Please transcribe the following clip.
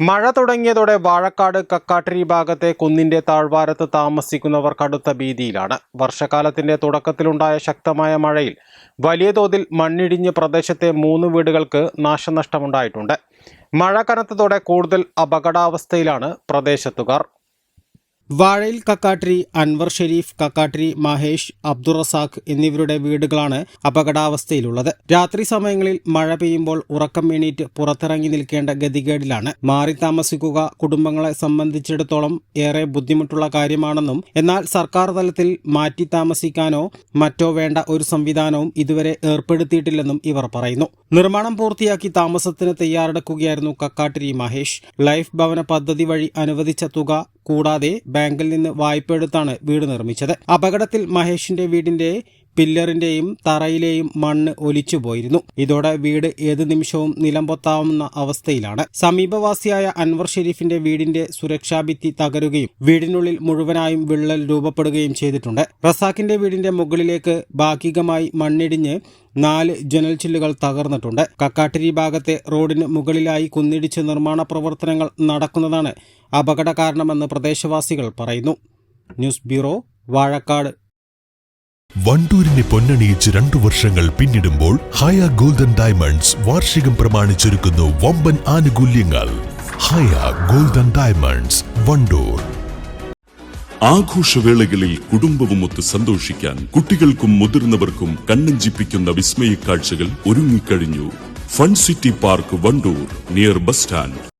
മഴ തുടങ്ങിയതോടെ വാഴക്കാട് കക്കാട്ടിരി ഭാഗത്തെ കുന്നിന്റെ താഴ്വാരത്ത് താമസിക്കുന്നവർ കടുത്ത ഭീതിയിലാണ്. വർഷകാലത്തിന്റെ തുടക്കത്തിലുണ്ടായ ശക്തമായ മഴയിൽ വലിയ തോതിൽ മണ്ണിടിഞ്ഞ് പ്രദേശത്തെ മൂന്ന് വീടുകൾക്ക് നാശനഷ്ടമുണ്ടായിട്ടുണ്ട്. മഴ കനത്തതോടെ കൂടുതൽ അപകടാവസ്ഥയിലാണ് പ്രദേശത്തുകാർ. വാഴയിൽ കക്കാട്ടിരി അൻവർ ഷെരീഫ് കക്കാട്ടിരി മഹേഷ് അബ്ദുറസാഖ് എന്നിവരുടെ വീടുകളാണ് അപകടാവസ്ഥയിലുള്ളത്. രാത്രി സമയങ്ങളിൽ മഴ പെയ്യുമ്പോൾ ഉറക്കം എണീറ്റ് പുറത്തിറങ്ങി നിൽക്കേണ്ട ഗതികേടിലാണ്. മാറി താമസിക്കുക കുടുംബങ്ങളെ സംബന്ധിച്ചിടത്തോളം ഏറെ ബുദ്ധിമുട്ടുള്ള കാര്യമാണെന്നും എന്നാൽ സർക്കാർ തലത്തിൽ മാറ്റി താമസിക്കാനോ മറ്റോ വേണ്ട ഒരു സംവിധാനവും ഇതുവരെ ഏർപ്പെടുത്തിയിട്ടില്ലെന്നും ഇവർ പറയുന്നു. നിർമ്മാണം പൂർത്തിയാക്കി താമസത്തിന് തയ്യാറെടുക്കുകയായിരുന്നു കക്കാട്ടിരി മഹേഷ്. ലൈഫ് ഭവന പദ്ധതി വഴി അനുവദിച്ച തുക കൂടാതെ ബാങ്കിൽ നിന്ന് വായ്പ എടുത്താണ് വീട് നിർമ്മിച്ചത്. അപകടത്തിൽ മഹേഷിന്റെ വീടിന്റെ പില്ലറിന്റെയും തറയിലെയും മണ്ണ് ഒലിച്ചുപോയിരുന്നു. ഇതോടെ വീട് ഏത് നിമിഷവും നിലംപൊത്താവുന്ന അവസ്ഥയിലാണ്. സമീപവാസിയായ അൻവർ ഷെരീഫിന്റെ വീടിന്റെ സുരക്ഷാഭിത്തി തകരുകയും വീടിനുള്ളിൽ മുഴുവനായും വിള്ളൽ രൂപപ്പെടുകയും ചെയ്തിട്ടുണ്ട്. റസാഖിന്റെ വീടിന്റെ മുകളിലേക്ക് ഭാഗികമായി മണ്ണിടിഞ്ഞ് നാല് ജനൽ ചില്ലുകൾ തകർന്നിട്ടുണ്ട്. കക്കാട്ടിരി ഭാഗത്തെ റോഡിന് മുകളിലായി കുന്നിടിച്ച് നിർമ്മാണ പ്രവർത്തനങ്ങൾ നടക്കുന്നതാണ് അപകട കാരണമെന്ന് പ്രദേശവാസികൾ പറയുന്നു. News bureau Vazhakkad. വണ്ടൂരിനെ പൊന്നണിയിച്ച് രണ്ടു വർഷങ്ങൾ പിന്നിടുമ്പോൾ ഹയ ഗോൾഡൻ ഡയമണ്ട്സ് വാർഷികം പ്രമാണിച്ചൊരുക്കുന്നു വമ്പൻ ആനുകൂല്യങ്ങൾ. Haya golden diamonds Wandoor. ആഘോഷവേളകളിൽ കുടുംബവുമൊത്ത് സന്തോഷിക്കാൻ കുട്ടികൾക്കും മുതിർന്നവർക്കും കണ്ണഞ്ചിപ്പിക്കുന്ന വിസ്മയ കാഴ്ചകൾ ഒരുങ്ങിക്കഴിഞ്ഞു. Fun city park Wandoor near bus stand.